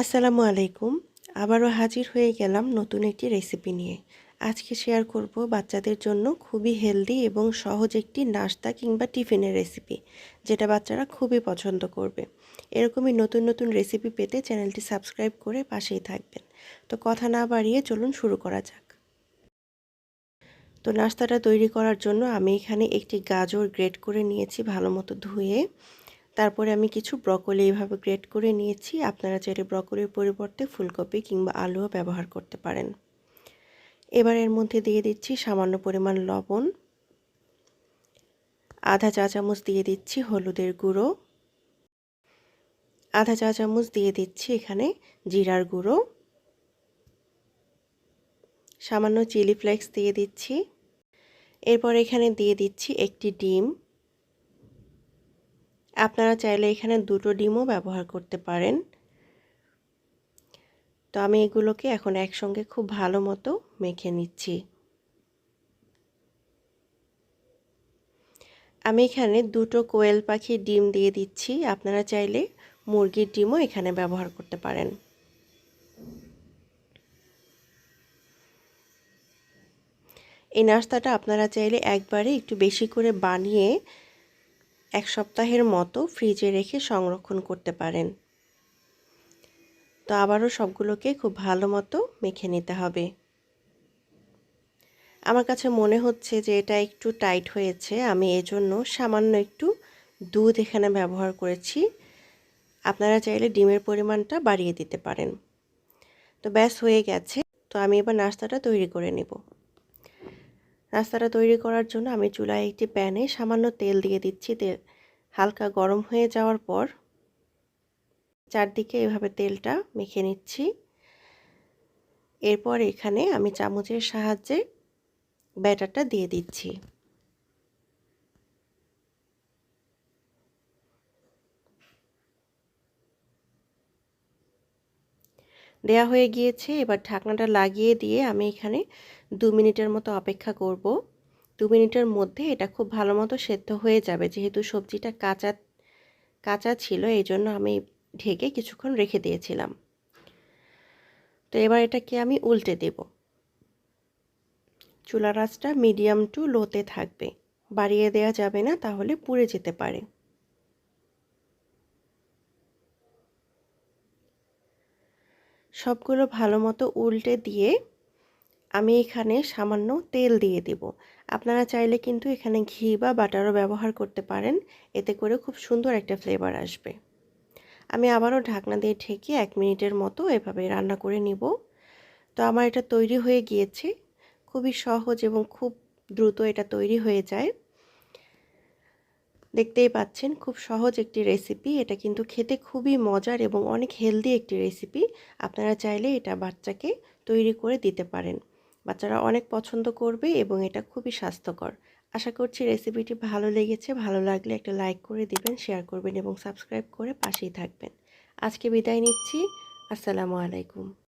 আসসালামু আলাইকুম। আবারও হাজির হয়ে গেলাম নতুন একটি রেসিপি নিয়ে। আজকে শেয়ার করব বাচ্চাদের জন্য খুবই হেলদি এবং সহজ একটি নাস্তা কিংবা টিফিনের রেসিপি, যেটা বাচ্চারা খুবই পছন্দ করবে। এরকমই নতুন নতুন রেসিপি পেতে চ্যানেলটি সাবস্ক্রাইব করে পাশেই থাকবেন। তো কথা না বাড়িয়ে চলুন শুরু করা যাক। তো নাস্তাটা তৈরি করার জন্য আমি এখানে একটি গাজর গ্রেট করে নিয়েছি ভালো মতো ধুয়ে। তারপরে আমি কিছু ব্রকলি এইভাবে গ্রেট করে নিয়েছি। আপনারা চাইলে ব্রকলির পরিবর্তে ফুলকপি কিংবা আলুও ব্যবহার করতে পারেন। এবার এর মধ্যে দিয়ে দিচ্ছি সামান্য পরিমাণ লবণ। আধা চা চামচ দিয়ে দিচ্ছি হলুদের গুঁড়ো। আধা চা চামচ দিয়ে দিচ্ছি এখানে জিরার গুঁড়ো। সামান্য চিলি ফ্লেক্স দিয়ে দিচ্ছি। এরপর এখানে দিয়ে দিচ্ছি একটি ডিম। আপনারা চাইলে এখানে দুটো ডিমও ব্যবহার করতে পারেন। তো আমি এগুলোকে এখন একসঙ্গে খুব ভালো মতো মেখে নিচ্ছি। আমি এখানে দুটো কোয়েল পাখির ডিম দিয়ে দিচ্ছি। আপনারা চাইলে মুরগির ডিমও এখানে ব্যবহার করতে পারেন। এই নাস্তাটা আপনারা চাইলে একবারে একটু বেশি করে বানিয়ে এক সপ্তাহের মতো ফ্রিজে রেখে সংরক্ষণ করতে পারেন। তো আবারও সবগুলোকে খুব ভালো মতো মেখে নিতে হবে। আমার কাছে মনে হচ্ছে যে এটা একটু টাইট হয়েছে। আমি এজন্য সামান্য একটু দুধ এখানে ব্যবহার করেছি। আপনারা চাইলে ডিমের পরিমাণটা বাড়িয়ে দিতে পারেন। তো ব্যাস হয়ে গেছে। তো আমি এবার নাস্তাটা তৈরি করে নেব। নাস্তাটা তৈরি করার জন্য আমি চুলায় একটি প্যানে সামান্য তেল দিয়ে দিচ্ছি। তেল হালকা গরম হয়ে যাওয়ার পর চারদিকে এভাবে তেলটা মেখে নিচ্ছি। এরপর এখানে আমি চামচের সাহায্যে ব্যাটারটা দিয়ে দিচ্ছি। দেয়া হয়ে গিয়েছে। এবার ঢাকনাটা লাগিয়ে দিয়ে আমি এখানে দু মিনিটের মতো অপেক্ষা করব। দু মিনিটের মধ্যে এটা খুব ভালো মতো সেদ্ধ হয়ে যাবে। যেহেতু সবজিটা কাঁচা কাঁচা ছিল এই জন্য আমি ঢেকে কিছুক্ষণ রেখে দিয়েছিলাম। তো এবার এটাকে আমি উল্টে দেব। চুলা রাসটা মিডিয়াম টু লোতে থাকবে। বাড়িয়ে দেওয়া যাবে না, তাহলে পুড়ে যেতে পারে। সবগুলো ভালো মতো উল্টে দিয়ে আমি এখানে সামান্য তেল দিয়ে দেব। আপনারা চাইলে কিন্তু এখানে ঘি বা বাটারও ব্যবহার করতে পারেন। এতে করে খুব সুন্দর একটা ফ্লেভার আসবে। আমি আবারও ঢাকনা দিয়ে ঢেকে এক মিনিটের মতো এভাবে রান্না করে নিব। তো আমার এটা তৈরি হয়ে গিয়েছে। খুবই সহজ এবং খুব দ্রুত এটা তৈরি হয়ে যায়। দেখতেই পাচ্ছেন, খুব সহজ একটি রেসিপি এটা কিন্তু খেতে খুবই মজার এবং অনেক হেলদি একটি রেসিপি আপনারা চাইলে এটা বাচ্চাকে তৈরি করে দিতে পারেন। বাচ্চারা অনেক পছন্দ করবে এবং এটা খুবই স্বাস্থ্যকর। আশা করছি রেসিপিটি ভালো লেগেছে। ভালো লাগলে একটা লাইক করে দিবেন শেয়ার করবেন এবং সাবস্ক্রাইব করে পাশেই থাকবেন। আজকে বিদায় নিচ্ছি। আসসালামু আলাইকুম।